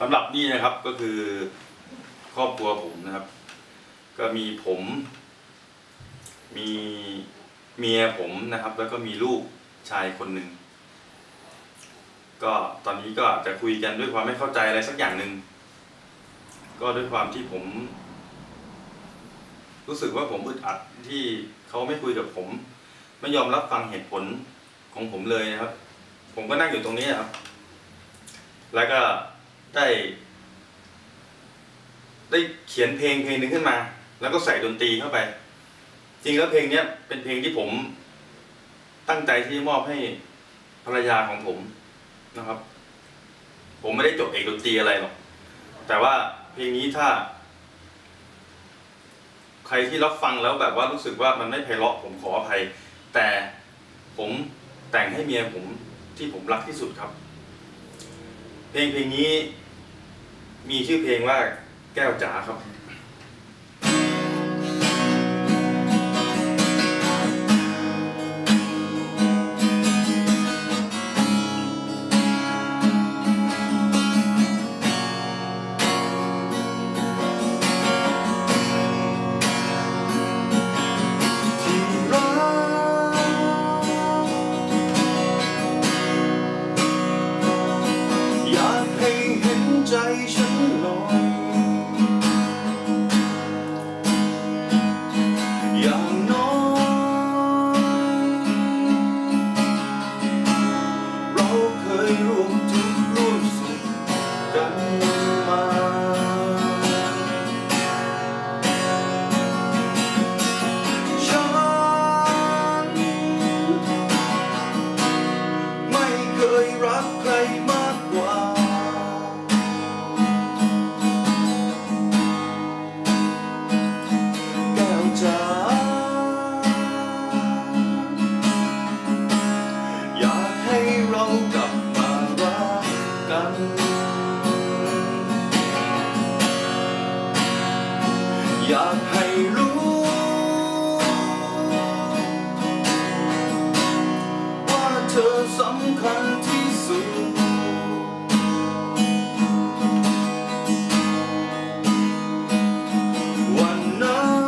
สำหรับนี่นะครับก็คือครอบครัวผมนะครับ ก็มีผม มีเมียผมนะครับ แล้วก็มีลูกชายคนหนึ่งก็ตอนนี้ก็จจะคุยกันด้วยความไม่เข้าใจอะไรสักอย่างหนึ่งก็ด้วยความที่ผม รู้สึกว่าผมอึดอัดที่เขาไม่คุยกับผม ไม่ยอมรับฟังเหตุผลของผมเลยนะครับ ผมก็นั่งอยู่ตรงนี้นะครับ แล้วก็ ได้ ได้เขียนเพลงเพลงหนึ่งขึ้นมา แล้วก็ใส่ดนตรีเข้าไป จริงแล้วเพลงเนี้ยเป็นเพลงที่ผมตั้งใจที่จะมอบให้ภรรยาของผมนะครับ ผมไม่ได้จบเอกดนตรีอะไรหรอก แต่ว่าเพลงนี้ถ้า ใครที่รับฟังแล้วแบบว่ารู้สึกว่ามันไม่ไพเราะผมขออภัย แต่ผมแต่งให้เมียผมที่ผมรักที่สุดครับ เพลงเพลงนี้ มีชื่อเพลงว่าแก้วจ๋าครับ เร อยากให้รู้ ว่าเธอสำคัญที่สุด วันนั้น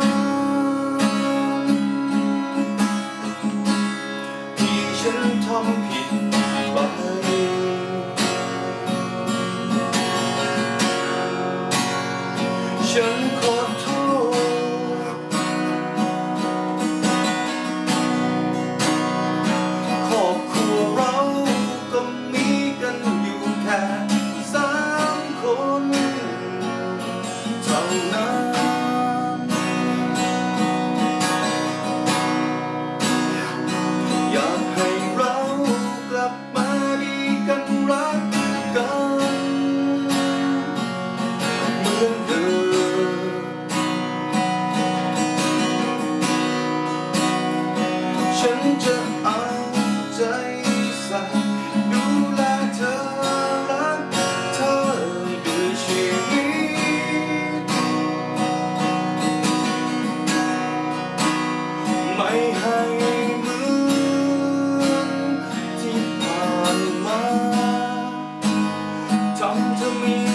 ที่ฉันทำผิดไปฉันขอโท ใส่ดูแลเธอรักเธอด้วยชีวิต ไม่ให้เหมือนที่ผ่านมาทำเธอมี